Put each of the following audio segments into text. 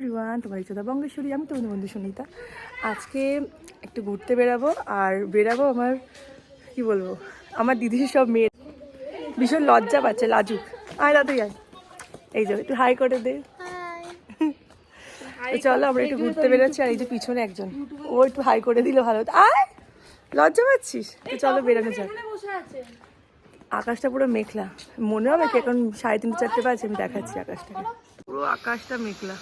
রিওয়ান তোমার ইচ্ছা বঙ্গেশ্বরী আমি তোমাদের বন্ধু সুনিতা। আজকে একটু ঘুরতে বেরাবো আর বেরাবো আমার কি বলব আমার দিদির সব মেয়ে। ভীষণ লজ্জা পাচ্ছে লাজুক। আয় দাদু আয়। এই যে একটু হাই করে দে। চলো আমরা একটু ঘুরতে বেরোচ্ছি আর এই যে পিছনে একজন ও একটু হাই করে দিলে ভালো হতো। আয়! লজ্জা পাচ্ছিস? তো চলো বেরোনো যাক। আকাশটা পুরো মেঘলা। মনে হবে কি এখন সাড়ে তিনটে চারটে বাজে আমি দেখাচ্ছি আকাশটাকে। পুরো আকাশটা মেঘলা।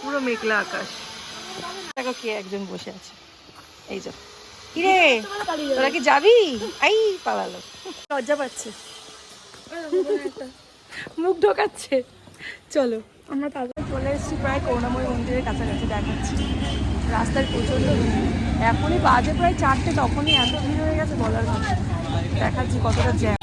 পুরো মেঘলা আকাশ। দেখো কে একজন বসে আছে। এই যে। কিরে? তোরা কি যাবি? আই পালালো। লজ্জা পাচ্ছে। মুখ ঢোকাচ্ছে। চলো আমরা তারপরে চলে এসেছি প্রায় করুণাময় মন্দিরের কাছাকাছি দেখাচ্ছি। রাস্তার প্রচণ্ড এখনই বাজে প্রায় চারটে তখনই এত ভিড় হয়ে গেছে বলার কথা দেখাচ্ছি কতটা জ্যাম।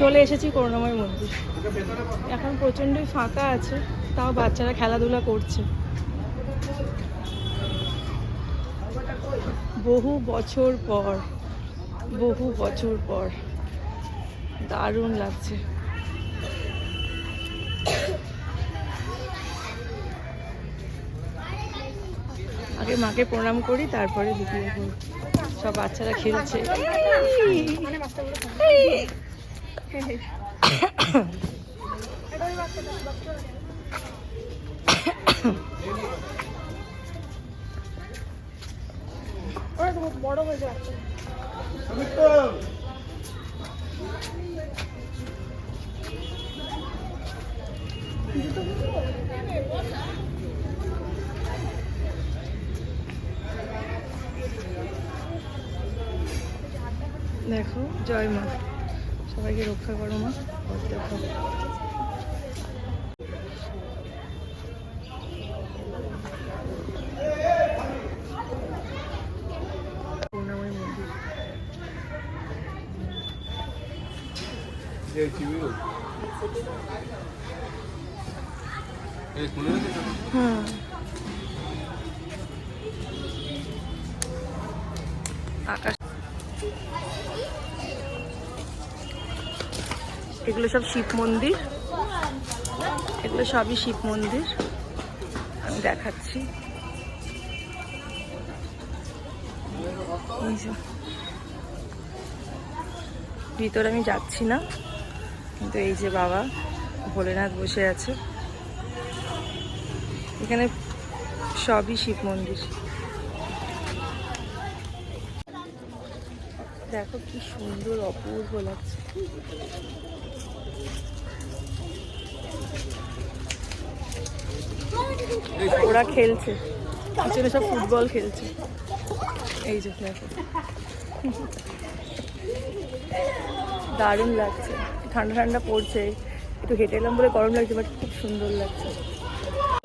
চলে এসেছি করুণাময় মন্দির। এখন প্রচণ্ডই ফাঁকা আছে তাও বাচ্চারা খেলাধুলা করছে। বহু বছর পর বহু বছর পর। দারুণ লাগছে। আগে মাকে প্রণাম করি তারপরে করি সব বাচ্চারা খেলছে। বড় হয়ে যাচ্ছে দেখো জয় মা। সবাইকে রক্ষা করো মা। দেখো আকাশ এগুলো সব শিব মন্দির। এগুলো সবই শিব মন্দির। আমি দেখাচ্ছি। ভিতরে আমি যাচ্ছি না, কিন্তু এই যে বাবা ভোলেনাথ বসে আছে। এখানে সবই শিব মন্দির। দেখো কি সুন্দর, অপূর্ব লাগছে। ওরা খেলছে। পিছনে সব ফুটবল খেলছে। এই যে দেখো। দারুণ লাগছে। ঠান্ডা ঠান্ডা পড়ছে। একটু হেঁটে এলাম বলে গরম লাগছে বাট খুব সুন্দর লাগছে।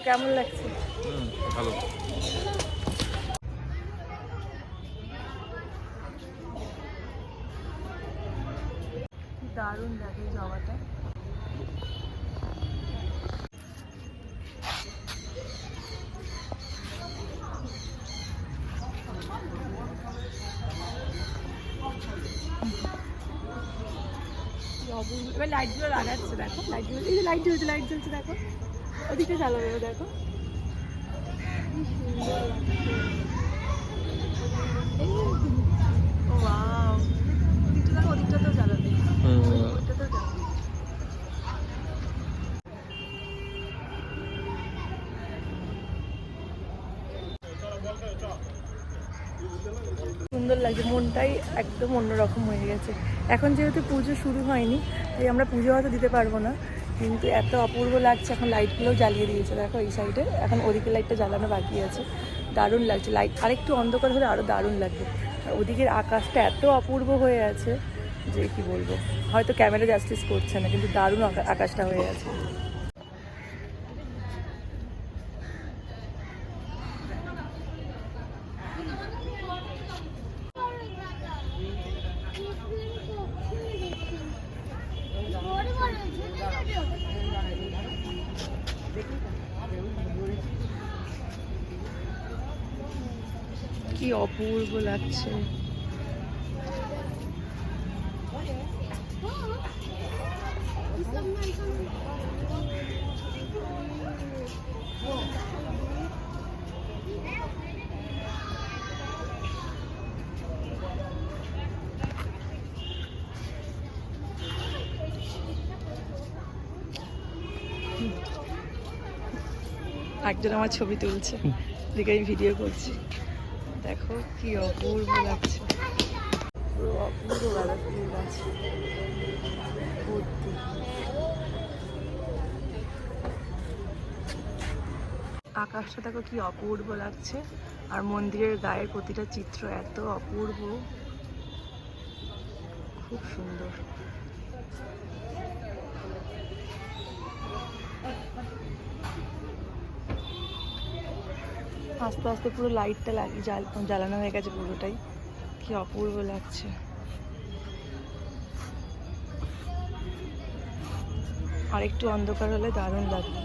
কেমন লাগছে? ভালো। দারুণ লাগে জবাটা এবার লাইটগুলো লাগাচ্ছে দেখো লাইটগুলো এই যে লাইট জ্বলছে লাইট জ্বলছে দেখো। ওদিকটা চালাবে দেখো। কি সুন্দর সুন্দর লাগছে, মনটাই একদম অন্যরকম হয়ে গেছে। এখন যেহেতু পুজো শুরু হয়নি, তাই আমরা পুজো হয়তো দিতে পারব না, কিন্তু এত অপূর্ব লাগছে, এখন লাইটগুলোও জ্বালিয়ে দিয়েছে, দেখো এই সাইডে এখন ওদিকে লাইটটা জ্বালানো বাকি আছে। দারুণ লাগছে লাইট আরেকটু অন্ধকার হলে আরও দারুণ লাগবে। ওদিকের আকাশটা এত অপূর্ব হয়ে আছে যে কি বলব, হয়তো ক্যামেরা জাস্টিস করছে না, কিন্তু দারুণ আকা- আকাশটা হয়ে আছে। কি অপূর্ব লাগছে। একজন আমার ছবি তুলছে। দেখে আমি ভিডিও করছি। দেখো কি অপূর্ব লাগছে। অপূর্ব আকাশটা দেখো কি অপূর্ব লাগছে, আর মন্দিরের গায়ের প্রতিটা চিত্র এত অপূর্ব। খুব সুন্দর। আস্তে আস্তে পুরো লাইটটা জ্বাল জ্বালানো হয়ে গেছে পুরোটাই। কি অপূর্ব লাগছে। আর একটু অন্ধকার হলে দারুণ লাগবে।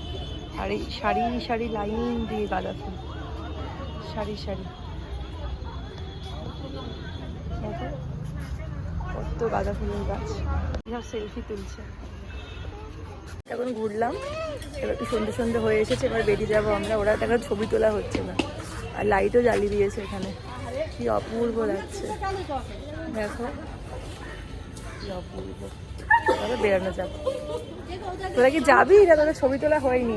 আর এই সারি সারি লাইন দিয়ে গাঁদা ফুল। সারি সারি। কত গাঁদা ফুলের গাছ। সেলফি তুলছে। এখন ঘুরলাম। এবার একটু সন্ধ্যে সন্ধ্যে হয়ে এসেছে, এবার বেরিয়ে যাব আমরা। ওরা দেখা ছবি তোলা হচ্ছে না। আর লাইটও জ্বালিয়ে দিয়েছে এখানে। কি অপূর্ব লাগছে। দেখো। কি বেরানো যাবে তোরা কি যাবি? না, তোদের ছবি তোলা হয়নি।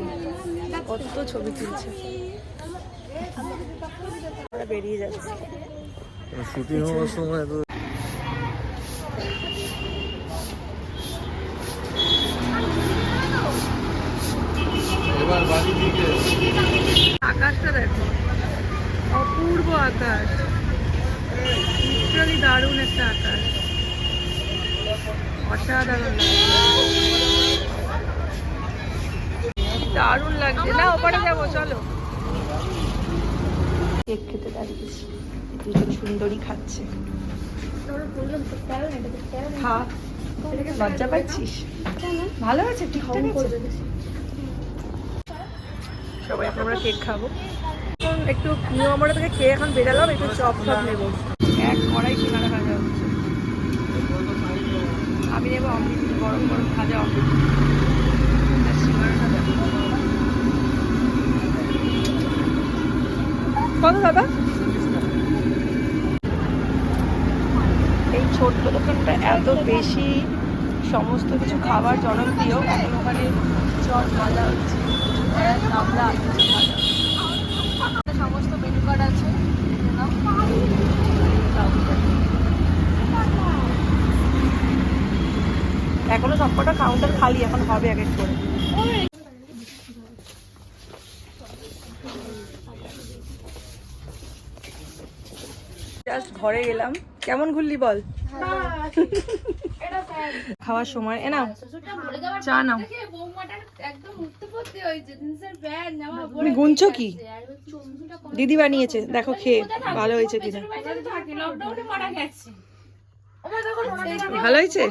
কত ছবি তুলছে। বেরিয়ে যাচ্ছে তো এবার বাড়ি দিকে আকাশটা দেখো। অপূর্ব আকাশ। লিটারালি দারুণ একটা আকাশ। অসাধারণ। দারুণ লাগছে। না ওপারে যাব চলো। কেক খেতে দাঁড়িয়েছি। দুজন সুন্দরী খাচ্ছে। খা। লজ্জা পাচ্ছিস? ভালো আছে ঠিকঠাক আছে। সবাই এখন আমরা কেক খাব। একটু নিয়ম আমরা থেকে খেয়ে এখন বেরালাম একটু চপ টপ নেব। এক কড়াই সিঙ্গারা ভাজা হচ্ছে? আমি নেব অমৃত গরম গরম ভাজা অমৃত। কত দাদা? এই ছোট্ট দোকানটা এত বেশি সমস্ত কিছু খাবার জনপ্রিয়। এখন ওখানে চপ ভাজা হচ্ছে আমরা সমস্ত মেনু কার্ড আছে এখনও সবকটা কাউন্টার খালি এখন হবে এক এক করে। জাস্ট ঘরে গেলাম কেমন ঘুরলি বল? খাওয়ার সময়। এ নাও চা নাও। গুনছো কি? দিদি বানিয়েছে দেখো খেয়ে ভালো হয়েছে কিনা ভালো হয়েছে?